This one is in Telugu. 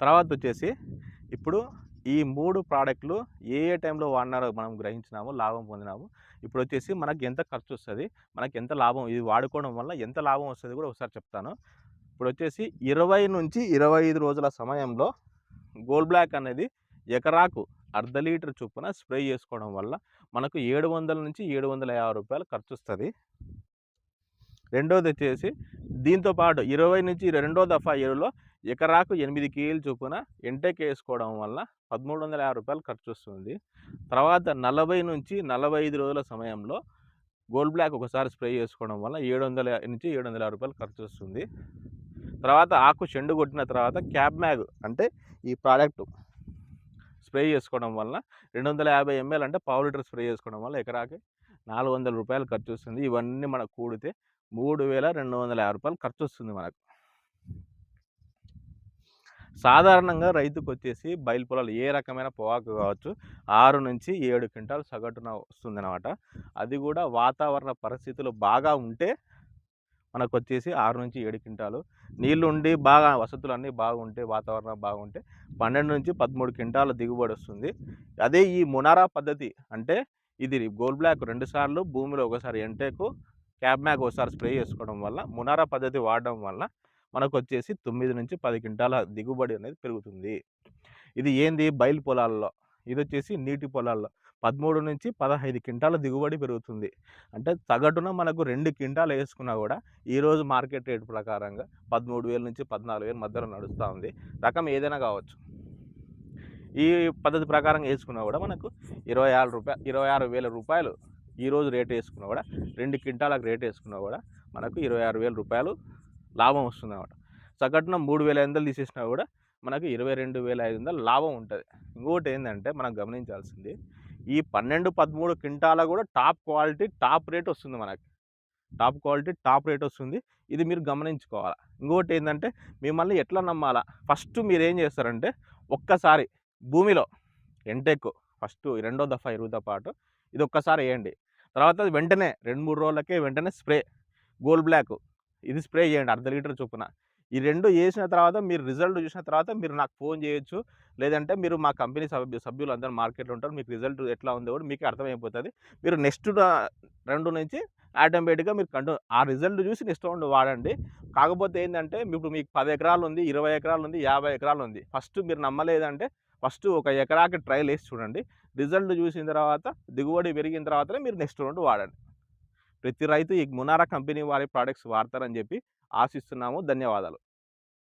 తర్వాత వచ్చేసి ఇప్పుడు ఈ మూడు ప్రోడక్ట్లు ఏ ఏ టైంలో వాడినారో మనం గ్రహించినాము లాభం పొందినాము. ఇప్పుడు వచ్చేసి మనకి ఎంత ఖర్చు వస్తుంది మనకి ఎంత లాభం ఇది వాడుకోవడం వల్ల ఎంత లాభం వస్తుంది కూడా ఒకసారి చెప్తాను. ఇప్పుడు వచ్చేసి ఇరవై నుంచి ఇరవై ఐదు రోజుల సమయంలో గోల్డ్ బ్లాక్ అనేది ఎకరాకు అర్ధ లీటర్ చొప్పున స్ప్రే చేసుకోవడం వల్ల మనకు ఏడు వందల నుంచి ఏడు వందల యాభై రూపాయలు ఖర్చు వస్తుంది రెండోది వచ్చేసి దీంతో పాటు ఇరవై నుంచి రెండో దఫా ఎరువులో ఎకరాకు ఎనిమిది కేజీలు చొప్పున ఎంటెక్ వేసుకోవడం వల్ల పదమూడు వందల యాభై రూపాయలు ఖర్చు వస్తుంది తర్వాత నలభై నుంచి నలభై ఐదు రోజుల సమయంలో గోల్డ్ బ్లాక్ ఒకసారి స్ప్రే చేసుకోవడం వల్ల ఏడు వందల నుంచి ఏడు వందల యాభై రూపాయలు ఖర్చు వస్తుంది తర్వాత ఆకు చెండు కొట్టిన తర్వాత క్యాబ్ మ్యాగ్ అంటే ఈ ప్రోడక్ట్ స్ప్రే చేసుకోవడం వల్ల రెండు వందల యాభై ఎంఎల్ అంటే పావు లీటర్ స్ప్రే చేసుకోవడం వల్ల ఎకరాకి నాలుగు వందల రూపాయలు ఖర్చు వస్తుంది ఇవన్నీ మనకు కూడితే మూడు వేల రెండు వందల యాభై రూపాయలు ఖర్చు వస్తుంది మనకు. సాధారణంగా రైతుకు వచ్చేసి బయలు పొలాలు ఏ రకమైన పొగాకు కావచ్చు ఆరు నుంచి ఏడు క్వింటాలు సగటున వస్తుందన్నమాట. అది కూడా వాతావరణ పరిస్థితులు బాగా ఉంటే మనకు వచ్చేసి ఆరు నుంచి ఏడు క్వింటాలు. నీళ్ళు ఉండి బాగా వసతులు అన్నీ బాగుంటే వాతావరణం బాగుంటే పన్నెండు నుంచి పదమూడు క్వింటాల దిగుబడి వస్తుంది. అదే ఈ మునారా పద్ధతి అంటే ఇది గోల్ బ్లాక్ రెండుసార్లు భూమిలో ఒకసారి ఎంటేకు క్యాబ్ మ్యాక్ ఒకసారి స్ప్రే చేసుకోవడం వల్ల మునారా పద్ధతి వాడడం వల్ల మనకు వచ్చేసి తొమ్మిది నుంచి పది క్వింటాల దిగుబడి అనేది పెరుగుతుంది. ఇది ఏంది? బయలు పొలాల్లో. ఇది వచ్చేసి నీటి పొలాల్లో. పదమూడు నుంచి పదహైదు క్వింటాల దిగుబడి పెరుగుతుంది. అంటే సగటున మనకు రెండు క్వింటాలు వేసుకున్నా కూడా ఈరోజు మార్కెట్ రేట్ ప్రకారంగా పదమూడు వేల నుంచి పద్నాలుగు వేల మధ్యలో నడుస్తూ ఉంది. రకం ఏదైనా కావచ్చు. ఈ పద్ధతి ప్రకారం వేసుకున్నా కూడా మనకు ఇరవై ఆరు రూపాయలు ఇరవై ఆరు వేల రూపాయలు ఈరోజు రేట్ వేసుకున్నా కూడా రెండు క్వింటాలకు రేట్ వేసుకున్నా కూడా మనకు ఇరవై ఆరు వేల రూపాయలు లాభం వస్తుంది అనమాట సగటున మూడు వేల ఐదు వందలు తీసేసినా కూడా మనకు ఇరవై రెండు వేల ఐదు వందలు లాభం ఉంటుంది. ఇంకోటి ఏంటంటే మనం గమనించాల్సింది ఈ పన్నెండు పదమూడు క్వింటాల కూడా టాప్ క్వాలిటీ టాప్ రేట్ వస్తుంది మనకి. టాప్ క్వాలిటీ టాప్ రేట్ వస్తుంది. ఇది మీరు గమనించుకోవాలి. ఇంకోటి ఏంటంటే మిమ్మల్ని ఎట్లా నమ్మాలా? ఫస్ట్ మీరు ఏం చేస్తారంటే ఒక్కసారి భూమిలో ఎంటెక్ ఫస్ట్ రెండో దఫా ఎరువుతో పాటు ఇది ఒక్కసారి వేయండి. తర్వాత వెంటనే రెండు మూడు రోజులకే వెంటనే స్ప్రే. Gold black. ఇది స్ప్రే చేయండి అర్ధ లీటర్ చొప్పున. ఈ రెండు వేసిన తర్వాత మీరు రిజల్ట్ చూసిన తర్వాత మీరు నాకు ఫోన్ చేయొచ్చు. లేదంటే మీరు మా కంపెనీ సభ్యు సభ్యులు అందరూ మార్కెట్లో ఉంటారు. మీకు రిజల్ట్ ఎట్లా ఉందో కూడా మీకు అర్థమైపోతుంది. మీరు నెక్స్ట్ రెండు నుంచి ఆటోమేటిక్గా మీరు కంటు ఆ రిజల్ట్ చూసి నెక్స్ట్ రౌండ్ వాడండి. కాకపోతే ఏంటంటే ఇప్పుడు మీకు పది ఎకరాలు ఉంది ఇరవై ఎకరాలు ఉంది యాభై ఎకరాలు ఉంది. ఫస్ట్ మీరు నమ్మలేదంటే ఫస్ట్ ఒక ఎకరాకి ట్రయల్ వేసి చూడండి. రిజల్ట్ చూసిన తర్వాత దిగుబడి పెరిగిన తర్వాతనే మీరు నెక్స్ట్ రౌండ్ వాడండి. ప్రతి రైతు ఈ మునారా కంపెనీ వారి ప్రోడక్ట్స్ వాడతారని చెప్పి ఆశిస్తున్నాము. ధన్యవాదాలు.